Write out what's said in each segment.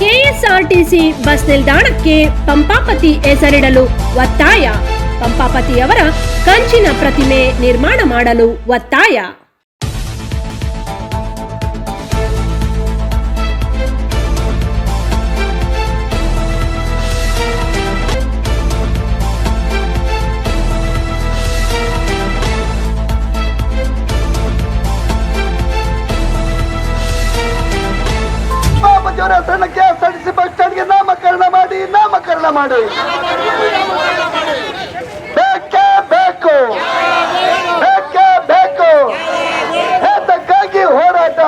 KSRTC bus ನಿಲ್ದಾಣಕ್ಕೆ ಪಂಪಾಪತಿ ಹೆಸರಿಡಲು ಒತ್ತಾಯ. ಪಂಪಾಪತಿಯವರ ಕಂಚಿನ ಪ್ರತಿಮೆ ನಿರ್ಮಾಣ ಮಾಡಲು ಒತ್ತಾಯ. ಮಾಡಿ. ಬೇಕೇ ಬೇಕು. ಬೇಕೇ ಬೇಕು. ಹೇತಕ್ಕಾಗಿ ಹೋರಾಟ?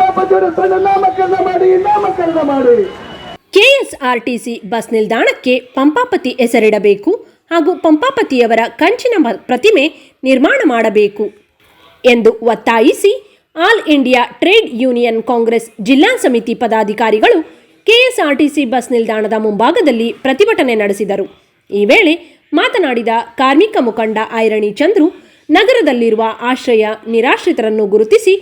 ಬಾಬಾಜಿಯವರ ಹೆಸರನ್ನ ನಾಮಕರಣ ಮಾಡಿ ನಾಮಕರಣ ಮಾಡಿ. ಕೆಎಸ್ಆರ್ಟಿಸಿ ಬಸ್ ನಿಲ್ದಾಣಕ್ಕೆ ಪಂಪಾಪತಿ ಹೆಸರಿಡಬೇಕು ಹಾಗೂ ಪಂಪಾಪತಿಯವರ ಕಂಚಿನ ಪ್ರತಿಮೆ ನಿರ್ಮಾಣ ಮಾಡಬೇಕು ಎಂದು ಒತ್ತಾಯಿಸಿ All India Trade Union Congress ಜಿಲ್ಲಾ ಸಮಿತಿ ಪದಾಧಿಕಾರಿಗಳು ಕೆಎಸ್ಆರ್ಟಿಸಿ ಬಸ್ ನಿಲ್ದಾಣದ ಮುಂಭಾಗದಲ್ಲಿ ಪ್ರತಿಭಟನೆ ನಡೆಸಿದರು. ಈ ವೇಳೆ ಮಾತನಾಡಿದ ಕಾರ್ಮಿಕ ಮುಖಂಡ ಐರಣಿ ಚಂದ್ರು, ನಗರದಲ್ಲಿರುವ ಆಶ್ರಯ ನಿರಾಶ್ರಿತರನ್ನು ಗುರುತಿಸಿ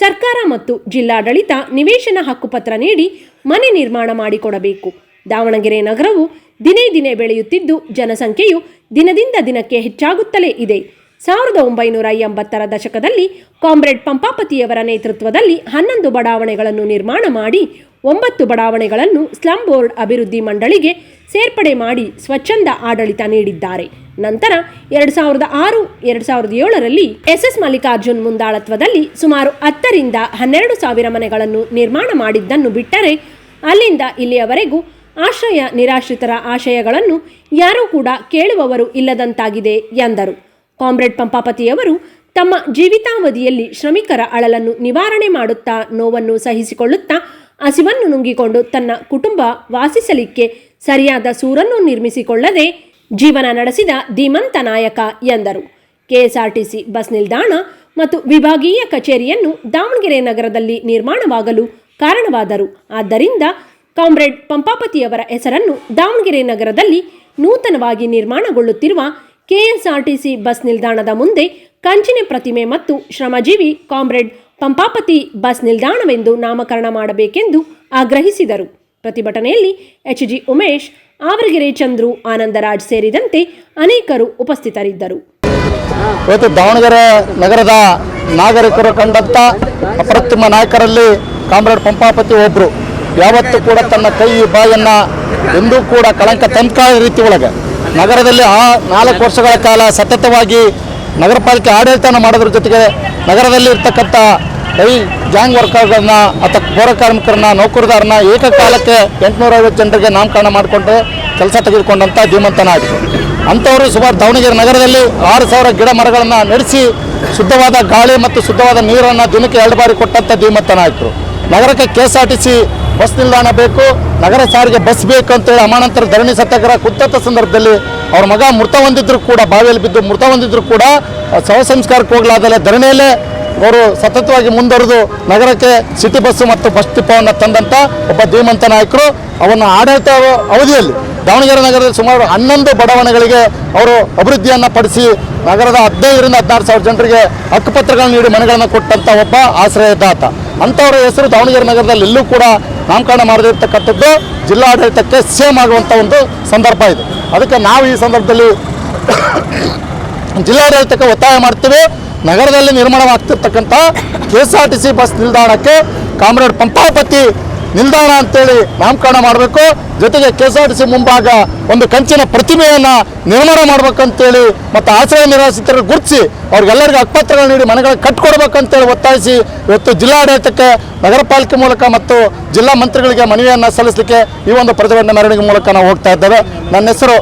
ಸರ್ಕಾರ ಮತ್ತು ಜಿಲ್ಲಾಡಳಿತ ನಿವೇಶನ ಹಕ್ಕುಪತ್ರ ನೀಡಿ ಮನೆ ನಿರ್ಮಾಣ ಮಾಡಿಕೊಡಬೇಕು. ದಾವಣಗೆರೆ ನಗರವು ದಿನೇ ದಿನೇ ಬೆಳೆಯುತ್ತಿದ್ದು, ಜನಸಂಖ್ಯೆಯು ದಿನದಿಂದ ದಿನಕ್ಕೆ ಹೆಚ್ಚಾಗುತ್ತಲೇ ಇದೆ. ಸಾವಿರದ ಒಂಬೈನೂರ ಎಂಬತ್ತರ ದಶಕದಲ್ಲಿ ಕಾಮ್ರೇಡ್ ಪಂಪಾಪತಿಯವರ ನೇತೃತ್ವದಲ್ಲಿ ಹನ್ನೊಂದು ಬಡಾವಣೆಗಳನ್ನು ನಿರ್ಮಾಣ ಮಾಡಿ ಒಂಬತ್ತು ಬಡಾವಣೆಗಳನ್ನು ಸ್ಲಂ ಬೋರ್ಡ್ ಅಭಿವೃದ್ಧಿ ಮಂಡಳಿಗೆ ಸೇರ್ಪಡೆ ಮಾಡಿ ಸ್ವಚ್ಛಂದ ಆಡಳಿತ ನೀಡಿದ್ದಾರೆ. ನಂತರ ಎರಡು ಸಾವಿರದ ಆರು, ಎರಡು ಸಾವಿರದ ಏಳರಲ್ಲಿ ಎಸ್ ಮಲ್ಲಿಕಾರ್ಜುನ್ ಮುಂದಾಳತ್ವದಲ್ಲಿ ಸುಮಾರು ಹತ್ತರಿಂದ ಹನ್ನೆರಡು ಸಾವಿರ ಮನೆಗಳನ್ನು ನಿರ್ಮಾಣ ಮಾಡಿದ್ದನ್ನು ಬಿಟ್ಟರೆ ಅಲ್ಲಿಂದ ಇಲ್ಲಿಯವರೆಗೂ ಆಶ್ರಯ ನಿರಾಶ್ರಿತರ ಆಶಯಗಳನ್ನು ಯಾರೂ ಕೂಡ ಕೇಳುವವರು ಇಲ್ಲದಂತಾಗಿದೆ ಎಂದರು. ಕಾಮ್ರೇಡ್ ಪಂಪಾಪತಿಯವರು ತಮ್ಮ ಜೀವಿತಾವಧಿಯಲ್ಲಿ ಶ್ರಮಿಕರ ಅಳಲನ್ನು ನಿವಾರಣೆ ಮಾಡುತ್ತಾ ನೋವನ್ನು ಸಹಿಸಿಕೊಳ್ಳುತ್ತಾ ಹಸಿವನ್ನು ನುಂಗಿಕೊಂಡು ತನ್ನ ಕುಟುಂಬ ವಾಸಿಸಲಿಕ್ಕೆ ಸರಿಯಾದ ಸೂರನ್ನು ನಿರ್ಮಿಸಿಕೊಳ್ಳದೆ ಜೀವನ ನಡೆಸಿದ ಧೀಮಂತ ನಾಯಕ ಎಂದರು. ಕೆಎಸ್ಆರ್ಟಿಸಿ ಬಸ್ ನಿಲ್ದಾಣ ಮತ್ತು ವಿಭಾಗೀಯ ಕಚೇರಿಯನ್ನು ದಾವಣಗೆರೆ ನಗರದಲ್ಲಿ ನಿರ್ಮಾಣವಾಗಲು ಕಾರಣವಾದರು. ಆದ್ದರಿಂದ ಕಾಮ್ರೇಡ್ ಪಂಪಾಪತಿಯವರ ಹೆಸರನ್ನು ದಾವಣಗೆರೆ ನಗರದಲ್ಲಿ ನೂತನವಾಗಿ ನಿರ್ಮಾಣಗೊಳ್ಳುತ್ತಿರುವ ಕೆಎಸ್ಆರ್ಟಿಸಿ ಬಸ್ ನಿಲ್ದಾಣದ ಮುಂದೆ ಕಂಚಿನ ಪ್ರತಿಮೆ ಮತ್ತು ಶ್ರಮಜೀವಿ ಕಾಮ್ರೇಡ್ ಪಂಪಾಪತಿ ಬಸ್ ನಿಲ್ದಾಣವೆಂದು ನಾಮಕರಣ ಮಾಡಬೇಕೆಂದು ಆಗ್ರಹಿಸಿದರು. ಪ್ರತಿಭಟನೆಯಲ್ಲಿ ಎಚ್ ಜಿ ಉಮೇಶ್, ಆವರಗೆರೆ ಚಂದ್ರು, ಆನಂದರಾಜ್ ಸೇರಿದಂತೆ ಅನೇಕರು ಉಪಸ್ಥಿತರಿದ್ದರು. ಇವತ್ತು ದಾವಣಗೆರೆ ನಗರದ ನಾಗರಿಕರು ಕಂಡಂಥ ಅಪ್ರತಿಮ ನಾಯಕರಲ್ಲಿ ಕಾಮ್ರೇಡ್ ಪಂಪಾಪತಿ ಒಬ್ಬರು ಯಾವತ್ತೂ ಕೂಡ ತನ್ನ ಕೈ, ಬಾಯನ್ನ ಎಂದೂ ಕೂಡ ಕಳಂಕ ತಂಕ ರೀತಿ ಒಳಗೆ. ನಗರದಲ್ಲಿ ಆ ನಾಲ್ಕು ವರ್ಷಗಳ ಕಾಲ ಸತತವಾಗಿ ನಗರ ಪಾಲಿಕೆ ಆಡಳಿತನ ಮಾಡೋದ್ರ ಜೊತೆಗೆ ನಗರದಲ್ಲಿ ಇರ್ತಕ್ಕಂಥ ಕೈ ಗ್ಯಾಂಗ್ ವರ್ಕರ್ಗಳನ್ನ, ಅಥವಾ ಪೌರ ಕಾರ್ಮಿಕರನ್ನ, ನೌಕರದಾರನ್ನ ಏಕಕಾಲಕ್ಕೆ ಎಂಟುನೂರ ಐವತ್ತು ಜನರಿಗೆ ನಾಮಕರಣ ಮಾಡಿಕೊಂಡು ಕೆಲಸ ತೆಗೆದುಕೊಂಡಂಥ ಧೀಮಂತ ನಾಯಕರು ಅಂಥವರು ಸುಮಾರು ದಾವಣಗೆರೆ ನಗರದಲ್ಲಿ ಆರು ಸಾವಿರ ಗಿಡ ಮರಗಳನ್ನು ನಡೆಸಿ ಶುದ್ಧವಾದ ಗಾಳಿ ಮತ್ತು ಶುದ್ಧವಾದ ನೀರನ್ನು ದಿನಕ್ಕೆ ಎರಡು ಬಾರಿ ಕೊಟ್ಟಂಥ ಧೀಮಂತ ನಾಯಕರು ನಗರಕ್ಕೆ K S R T bus ನಿಲ್ದಾಣ ಬೇಕು, ನಗರ ಸಾರಿಗೆ ಬಸ್ ಬೇಕು ಅಂತೇಳಿ ಅಮಾನಂತರ ಧರಣಿ ಸತ್ಯಾಗ್ರಹ ಕುತ್ತಂಥ ಸಂದರ್ಭದಲ್ಲಿ ಅವ್ರ ಮಗ ಮೃತ ಹೊಂದಿದ್ರು ಕೂಡ, ಬಾವಿಯಲ್ಲಿ ಬಿದ್ದು ಮೃತ ಹೊಂದಿದ್ರು ಕೂಡ ಶವ ಸಂಸ್ಕಾರಕ್ಕೆ ಹೋಗ್ಲಾದಲ್ಲೇ ಧರಣಿಯಲ್ಲೇ ಅವರು ಸತತವಾಗಿ ಮುಂದುವರೆದು ನಗರಕ್ಕೆ ಸಿಟಿ ಬಸ್ಸು ಮತ್ತು ಬಸ್ ಟಿಪ್ಪವನ್ನು ತಂದಂಥ ಒಬ್ಬ ಧೀಮಂತ ನಾಯಕರು ಅವನ್ನು ಆಡಳಿತ ಅವಧಿಯಲ್ಲಿ ದಾವಣಗೆರೆ ನಗರದಲ್ಲಿ ಸುಮಾರು ಹನ್ನೊಂದು ಬಡಾವಣೆಗಳಿಗೆ ಅವರು ಅಭಿವೃದ್ಧಿಯನ್ನು ಪಡಿಸಿ ನಗರದ ಹದಿನೈದರಿಂದ ಹದಿನಾರು ಸಾವಿರ ಜನರಿಗೆ ಹಕ್ಕುಪತ್ರಗಳನ್ನು ನೀಡಿ ಮನೆಗಳನ್ನು ಕೊಟ್ಟಂಥ ಒಬ್ಬ ಆಶ್ರಯದಾತ. ಅಂಥವರ ಹೆಸರು ದಾವಣಗೆರೆ ನಗರದಲ್ಲಿ ಎಲ್ಲೂ ಕೂಡ ನಾಮಕರಣ ಮಾಡದಿರ್ತಕ್ಕಂಥದ್ದು ಜಿಲ್ಲಾಡಳಿತಕ್ಕೆ ಸೇಮ್ ಆಗುವಂಥ ಒಂದು ಸಂದರ್ಭ ಇದೆ. ಅದಕ್ಕೆ ನಾವು ಈ ಸಂದರ್ಭದಲ್ಲಿ ಜಿಲ್ಲಾಡಳಿತಕ್ಕೆ ಒತ್ತಾಯ ಮಾಡ್ತೀವಿ. ನಗರದಲ್ಲಿ ನಿರ್ಮಾಣವಾಗ್ತಿರ್ತಕ್ಕಂಥ K S R T C bus ನಿಲ್ದಾಣಕ್ಕೆ ಕಾಮ್ರೇಡ್ ಪಂಪಾಪತಿ ನಿಲ್ದಾಣ ಅಂತೇಳಿ ನಾಮಕರಣ ಮಾಡಬೇಕು. ಜೊತೆಗೆ K S R T C ಮುಂಭಾಗ ಒಂದು ಕಂಚಿನ ಪ್ರತಿಮೆಯನ್ನು ನಿರ್ಮಾಣ ಮಾಡ್ಬೇಕಂತೇಳಿ ಮತ್ತು ಆಶ್ರಯ ನಿರಾಶ್ರಿತರು ಗುರುತಿಸಿ ಅವ್ರಿಗೆಲ್ಲರಿಗೂ ಹಕ್ಕುಪತ್ರಗಳು ನೀಡಿ ಮನೆಗಳ ಕಟ್ಕೊಡ್ಬೇಕಂತೇಳಿ ಒತ್ತಾಯಿಸಿ ಇವತ್ತು ಜಿಲ್ಲಾಡಳಿತಕ್ಕೆ ನಗರ ಪಾಲಿಕೆ ಮೂಲಕ ಮತ್ತು ಜಿಲ್ಲಾ ಮಂತ್ರಿಗಳಿಗೆ ಮನವಿಯನ್ನು ಸಲ್ಲಿಸಲಿಕ್ಕೆ ಈ ಒಂದು ಪ್ರತಿಭಟನೆ ಮೆರವಣಿಗೆ ಮೂಲಕ ನಾವು ಹೋಗ್ತಾ ಇದ್ದೇವೆ. ನನ್ನ ಹೆಸರು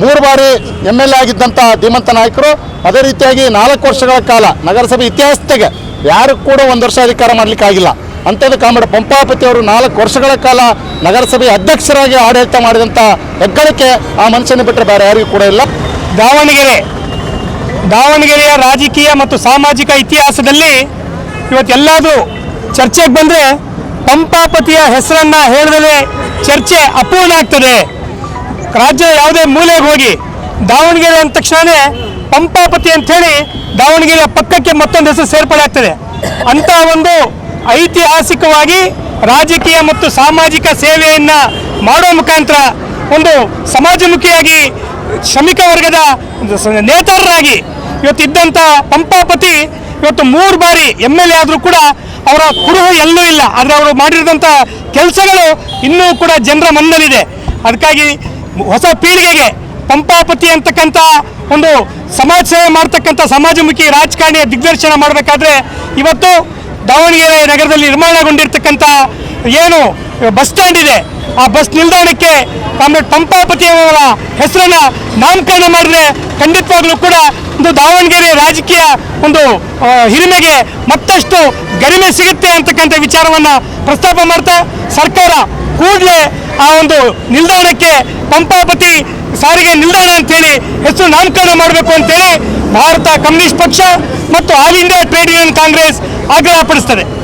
ಮೂರು ಬಾರಿ ಎಂ ಎಲ್ ಎ ಆಗಿದ್ದಂಥ ಧೀಮಂತ ನಾಯಕರು ಅದೇ ರೀತಿಯಾಗಿ ನಾಲ್ಕು ವರ್ಷಗಳ ಕಾಲ ನಗರಸಭೆ ಇತಿಹಾಸದಾಗೆ ಯಾರು ಕೂಡ ಒಂದು ವರ್ಷ ಅಧಿಕಾರ ಮಾಡಲಿಕ್ಕೆ ಆಗಿಲ್ಲ. ಅಂಥದ್ದು ಕಾಮಡ ಪಂಪಾಪತಿ ಅವರು ನಾಲ್ಕು ವರ್ಷಗಳ ಕಾಲ ನಗರಸಭೆ ಅಧ್ಯಕ್ಷರಾಗಿ ಆಡಳಿತ ಮಾಡಿದಂಥ ಹೆಗ್ಗಳಿಕೆ ಆ ಮನುಷ್ಯನ ಬಿಟ್ಟರೆ ಬೇರೆ ಯಾರಿಗೂ ಕೂಡ ಇಲ್ಲ. ದಾವಣಗೆರೆ, ದಾವಣಗೆರೆಯ ರಾಜಕೀಯ ಮತ್ತು ಸಾಮಾಜಿಕ ಇತಿಹಾಸದಲ್ಲಿ ಇವತ್ತೆಲ್ಲದು ಚರ್ಚೆಗೆ ಬಂದರೆ ಪಂಪಾಪತಿಯ ಹೆಸರನ್ನ ಹೇಳಿದರೆ ಚರ್ಚೆ ಅಪೂರ್ಣ ಆಗ್ತದೆ. ರಾಜ್ಯದ ಯಾವುದೇ ಮೂಲೆಗೆ ಹೋಗಿ ದಾವಣಗೆರೆ ಅಂದ ತಕ್ಷಣವೇ ಪಂಪಾಪತಿ ಅಂಥೇಳಿ ದಾವಣಗೆರೆಯ ಪಕ್ಕಕ್ಕೆ ಮತ್ತೊಂದು ಹೆಸರು ಸೇರ್ಪಡೆ ಆಗ್ತದೆ. ಅಂತ ಒಂದು ಐತಿಹಾಸಿಕವಾಗಿ ರಾಜಕೀಯ ಮತ್ತು ಸಾಮಾಜಿಕ ಸೇವೆಯನ್ನು ಮಾಡುವ ಮುಖಾಂತರ ಒಂದು ಸಮಾಜಮುಖಿಯಾಗಿ ಶ್ರಮಿಕ ವರ್ಗದ ನೇತಾರರಾಗಿ ನೇತಾರರಾಗಿ ಇವತ್ತಿದ್ದಂಥ ಪಂಪಾಪತಿ ಇವತ್ತು ಮೂರು ಬಾರಿ ಎಂ ಎಲ್ ಎ ಆದರೂ ಕೂಡ ಅವರ ಕುರುಹ ಎಲ್ಲೂ ಇಲ್ಲ. ಆದರೆ ಅವರು ಮಾಡಿರೋಂಥ ಕೆಲಸಗಳು ಇನ್ನೂ ಕೂಡ ಜನರ ಮನದಲ್ಲಿದೆ ಅದಕ್ಕಾಗಿ ಹೊಸ ಪೀಳಿಗೆಗೆ ಪಂಪಾಪತಿ ಅಂತಕ್ಕಂಥ ಒಂದು ಸಮಾಜ ಸೇವೆ ಮಾಡ್ತಕ್ಕಂಥ ಸಮಾಜಮುಖಿ ರಾಜಕಾರಣಿಯ ದಿಗ್ದರ್ಶನ ಮಾಡಬೇಕಾದ್ರೆ ಇವತ್ತು ದಾವಣಗೆರೆ ನಗರದಲ್ಲಿ ನಿರ್ಮಾಣಗೊಂಡಿರ್ತಕ್ಕಂಥ ಏನು ಬಸ್ ಸ್ಟ್ಯಾಂಡ್ ಇದೆ, ಆ ಬಸ್ ನಿಲ್ದಾಣಕ್ಕೆ ಕಾಮ್ರೇಡ್ ಪಂಪಾಪತಿಯವರ ಹೆಸರನ್ನ ನಾಮಕರಣ ಮಾಡಿದ್ರೆ ಖಂಡಿತವಾಗ್ಲೂ ಕೂಡ ಒಂದು ದಾವಣಗೆರೆ ರಾಜಕೀಯ ಒಂದು ಹಿರಿಮೆಗೆ ಮತ್ತಷ್ಟು ಗರಿಮೆ ಸಿಗುತ್ತೆ ಅಂತಕ್ಕಂಥ ವಿಚಾರವನ್ನ ಪ್ರಸ್ತಾಪ ಮಾಡ್ತಾ ಸರ್ಕಾರ ಕೂಡಲೇ ಆ ಒಂದು ನಿಲ್ದಾಣಕ್ಕೆ ಪಂಪಾಪತಿ ಸಾರಿಗೆ ನಿಲ್ದಾಣ ಅಂತೇಳಿ ಹೆಸರು ನಾಮಕರಣ ಮಾಡಬೇಕು ಅಂತೇಳಿ ಭಾರತ ಕಮ್ಯುನಿಸ್ಟ್ ಪಕ್ಷ ಮತ್ತು All India Trade Union Congress ಆಗ್ರಹಪಡಿಸ್ತದೆ.